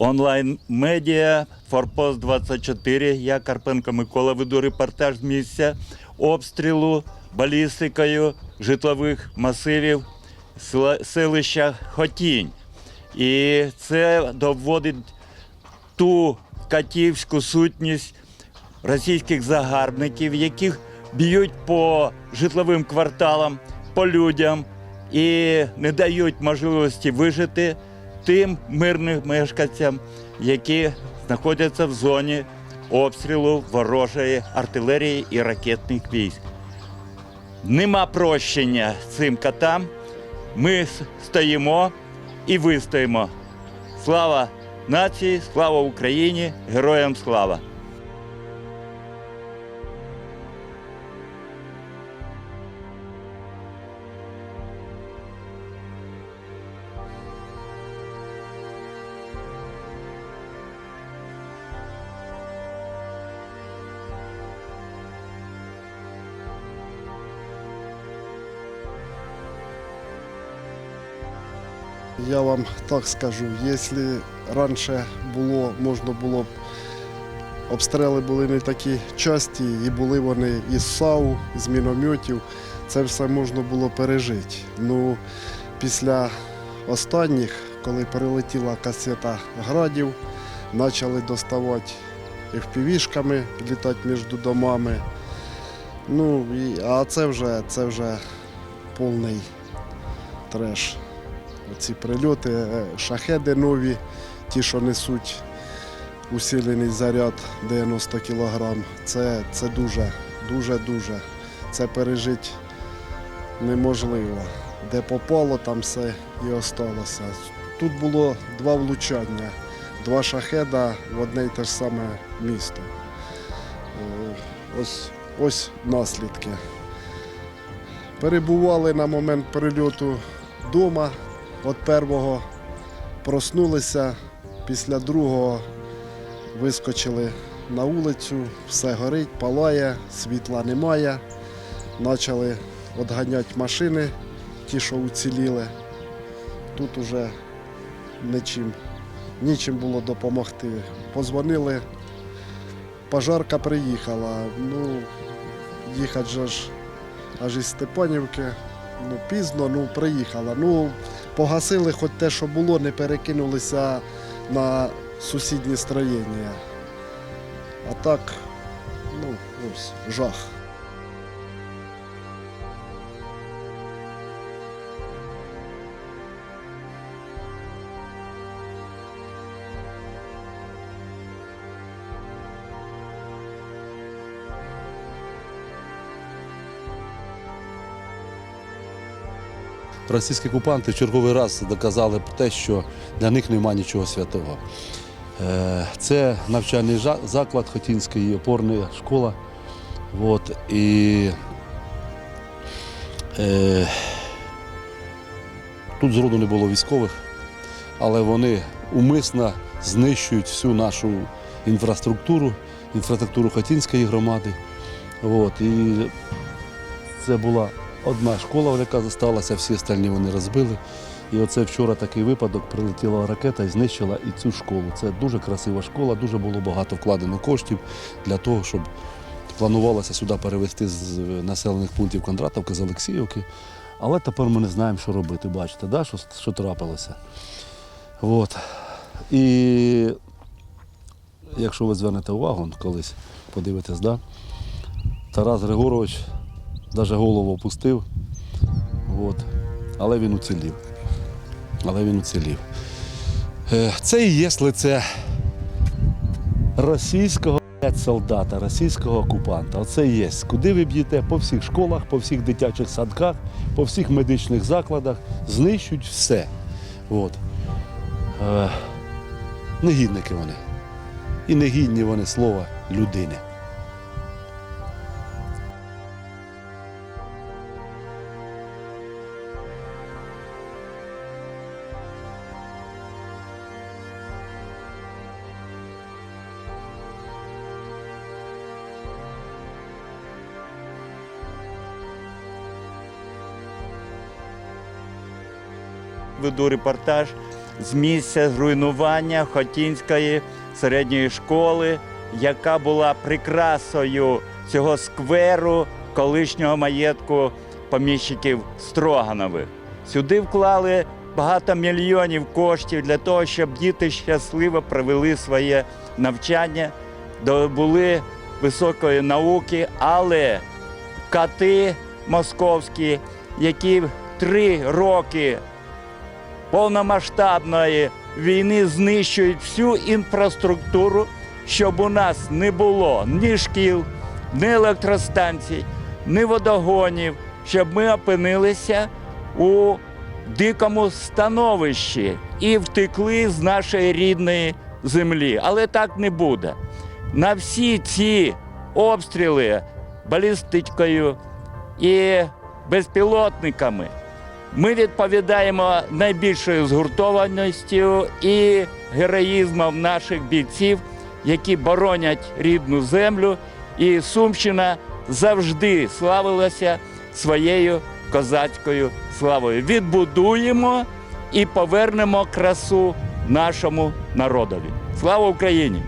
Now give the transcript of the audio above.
онлайн-медіа Форпост 24. Я Карпенко Микола веду репортаж з місця обстрілу балістикою житлових масивів селища Хотінь. І це доводить ту катівську сутність російських загарбників, яких б'ють по житловим кварталам, по людям і не дають можливості вижити тим мирним мешканцям, які знаходяться в зоні обстрілу ворожої артилерії і ракетних військ. Нема прощення цим котам. Ми стоїмо і вистоїмо. Слава нації, слава Україні, героям слава! Я вам так скажу, якщо раніше було, можна було б, обстріли були не такі часті, і були вони із САУ, з мінометів, це все можна було пережити. Ну, після останніх, коли перелетіла касета градів, почали доставати FPV-шками, літати між домами. Ну, і, а це вже, це вже повний треш. Оці прильоти, е, шахеди нові, ті, що несуть усилений заряд 90 кг. Це, це дуже, дуже, дуже. Це пережити неможливо. Де попало, там все і осталося. Тут було два влучання, два шахеда в одне й те ж саме місто. Е, Ось, ось наслідки. Перебували на момент прильоту вдома. От першого проснулися, після другого вискочили на вулицю, все горить, палає, світла немає. Почали відганяти машини, ті, що уціліли. Тут уже нічим, нічим було допомогти. Позвонили, пожарка приїхала. Ну, їхати ж аж із Степанівки. Ну, пізно, ну, приїхала. Ну, погасили хоч те, що було, не перекинулися на сусідні строєння. А так, ну, ось, жах. Російські окупанти в черговий раз доказали те, що для них немає нічого святого. Е, Це навчальний заклад Хотінської опорна школа. От, і е, тут зроду не було військових, але вони умисно знищують всю нашу інфраструктуру, інфраструктуру Хотінської громади. От, і це була одна школа, яка залишилася, всі остальні вони розбили. І оце вчора такий випадок, прилетіла ракета і знищила і цю школу. Це дуже красива школа, дуже було багато вкладено коштів для того, щоб планувалося сюди перевезти з населених пунктів Кондратовки, з Олексіївки. Але тепер ми не знаємо, що робити. Бачите, да, що, що трапилося. От. І якщо ви звернете увагу колись, подивитесь, да? Тарас Григорович навіть голову опустив, от. але він уцілів. Але він уцілів. Е, Це і є лице російського солдата, російського окупанта. Оце є. Куди ви б'єте? По всіх школах, по всіх дитячих садках, по всіх медичних закладах, знищують все. От. Е, Негідники вони. І негідні вони слова людини. Веду репортаж з місця зруйнування Хотінської середньої школи, яка була прикрасою цього скверу колишнього маєтку поміщиків Строганових. Сюди вклали багато мільйонів коштів для того, щоб діти щасливо провели своє навчання, добули високої науки, але кати московські, які три роки повномасштабної війни знищують всю інфраструктуру, щоб у нас не було ні шкіл, ні електростанцій, ні водогонів, щоб ми опинилися у дикому становищі і втекли з нашої рідної землі. Але так не буде. На всі ці обстріли балістикою і безпілотниками ми відповідаємо найбільшою згуртованістю і героїзмом наших бійців, які боронять рідну землю. І Сумщина завжди славилася своєю козацькою славою. Відбудуємо і повернемо красу нашому народові. Слава Україні!